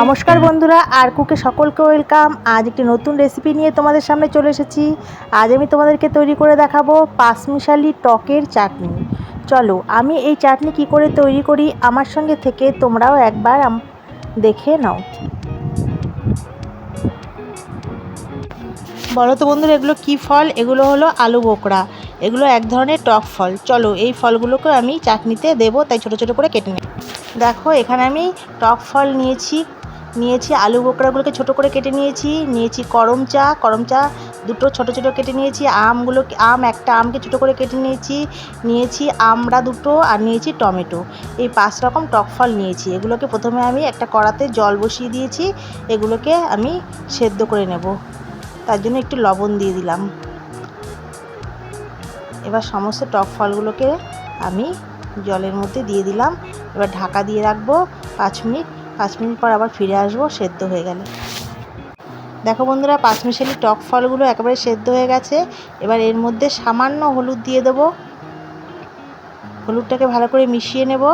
নমস্কার বন্ধুরা, আর কুকে সকলকে ওয়েলকাম। আজ একটি নতুন রেসিপি নিয়ে তোমাদের সামনে চলে এসেছি। আজ আমি তোমাদেরকে তৈরি করে দেখাবো পাঁচমিশালি টকের চাটনি। চলো, আমি এই চাটনি কি করে তৈরি করি আমার সঙ্গে থেকে তোমরাও একবার দেখে নাও। বলো তো বন্ধুরা, এগুলো কি ফল? এগুলো হলো আলু বোকরা এগুলো এক ধরনের টক ফল। চলো, এই ফলগুলোকে আমি চাটনিতে দেবো, তাই ছোটো ছোটো করে কেটে নেব দেখো, এখানে আমি টক ফল নিয়েছি। নিয়েছি আলু বোকরাগুলোকে ছোট করে কেটে নিয়েছি নিয়েছি করম চা করম চা দুটো ছোট ছোট কেটে নিয়েছি আমগুলো আম একটা আমকে ছোট করে কেটে নিয়েছি নিয়েছি আমড়া দুটো আর নিয়েছি টমেটো। এই পাঁচ রকম টক ফল নিয়েছি, এগুলোকে প্রথমে আমি একটা কড়াতে জল বসিয়ে দিয়েছি, এগুলোকে আমি সেদ্ধ করে নেব। তার জন্য একটু লবণ দিয়ে দিলাম। এবার সমস্ত টক ফলগুলোকে আমি জলের মধ্যে দিয়ে দিলাম। এবার ঢাকা দিয়ে রাখব পাঁচ মিনিট। পাঁচ মিনিট পর আবার ফিরে আসব, সেদ্ধ হয়ে গেলে। দেখো বন্ধুরা, পাঁচমিশালি টক ফলগুলো একেবারে সেদ্ধ হয়ে গেছে। এবার এর মধ্যে সামান্য হলুদ দিয়ে দেবো। হলুদটাকে ভালো করে মিশিয়ে নেব।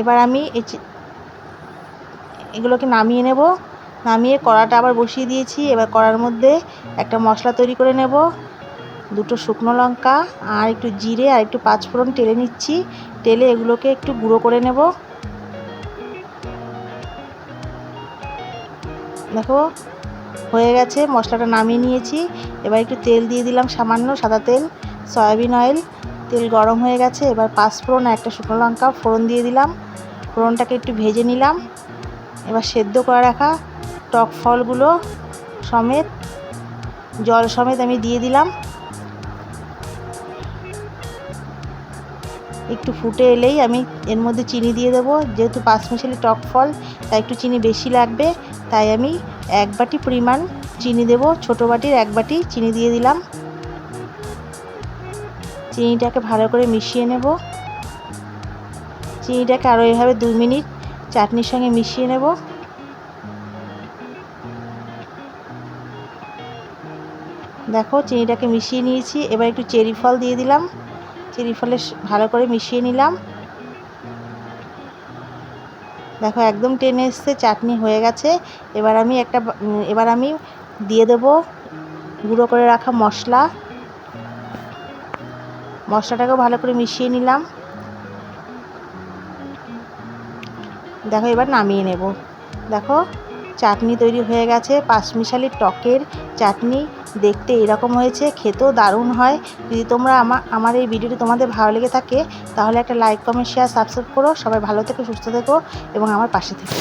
এবার আমি এগুলোকে নামিয়ে নেব। নামিয়ে কড়াটা আবার বসিয়ে দিয়েছি। এবার কড়ার মধ্যে একটা মশলা তৈরি করে নেব। দুটো শুকনো লঙ্কা আর একটু জিরে আর একটু পাঁচফোড়ন টেলে নিচ্ছি। টেলে এগুলোকে একটু গুঁড়ো করে নেব। দেখো, হয়ে গেছে, মশলাটা নামিয়ে নিয়েছি। এবার একটু তেল দিয়ে দিলাম সামান্য, সাদা তেল, সয়াবিন অয়েল। তেল গরম হয়ে গেছে, এবার পাঁচফোড়ন একটা শুকনো লঙ্কা ফোড়ন দিয়ে দিলাম। ফোড়নটাকে একটু ভেজে নিলাম। এবার সেদ্ধ করে রাখা টক ফলগুলো সমেত, জল সমেত আমি দিয়ে দিলাম। একটু ফুটে এলেই আমি এর মধ্যে চিনি দিয়ে দেবো। যেহেতু পাঁচমিশালি টক ফল, তাই একটু চিনি বেশি লাগবে। তাই আমি এক বাটি পরিমাণ চিনি দেব। ছোটো বাটির এক বাটি চিনি দিয়ে দিলাম। চিনিটাকে ভালো করে মিশিয়ে নেব। চিনিটাকে আরও এভাবে দুই মিনিট চাটনির সঙ্গে মিশিয়ে নেব। দেখো, চিনিটাকে মিশিয়ে নিয়েছি। এবার একটু চেরি ফল দিয়ে দিলাম। চেরি ফলে ভালো করে মিশিয়ে নিলাম। দেখো একদম টেনে এসছে, চাটনি হয়ে গেছে। এবার আমি একটা এবার আমি দিয়ে দেব গুঁড়ো করে রাখা মশলা। মশলাটাকেও ভালো করে মিশিয়ে নিলাম। দেখো এবার নামিয়ে নেব। দেখো, চাটনি তৈরি হয়ে গেছে। পাঁচমিশালি টকের চাটনি। দেখতে এরকম হয়েছে, খেতেও দারুণ হয়। যদি তোমরা আমার আমার এই ভিডিওটি তোমাদের ভালো লেগে থাকে, তাহলে একটা লাইক কমেন্ট শেয়ার সাবস্ক্রাইব করো। সবাই ভালো থেকো, সুস্থ থেকো এবং আমার পাশে থেকো।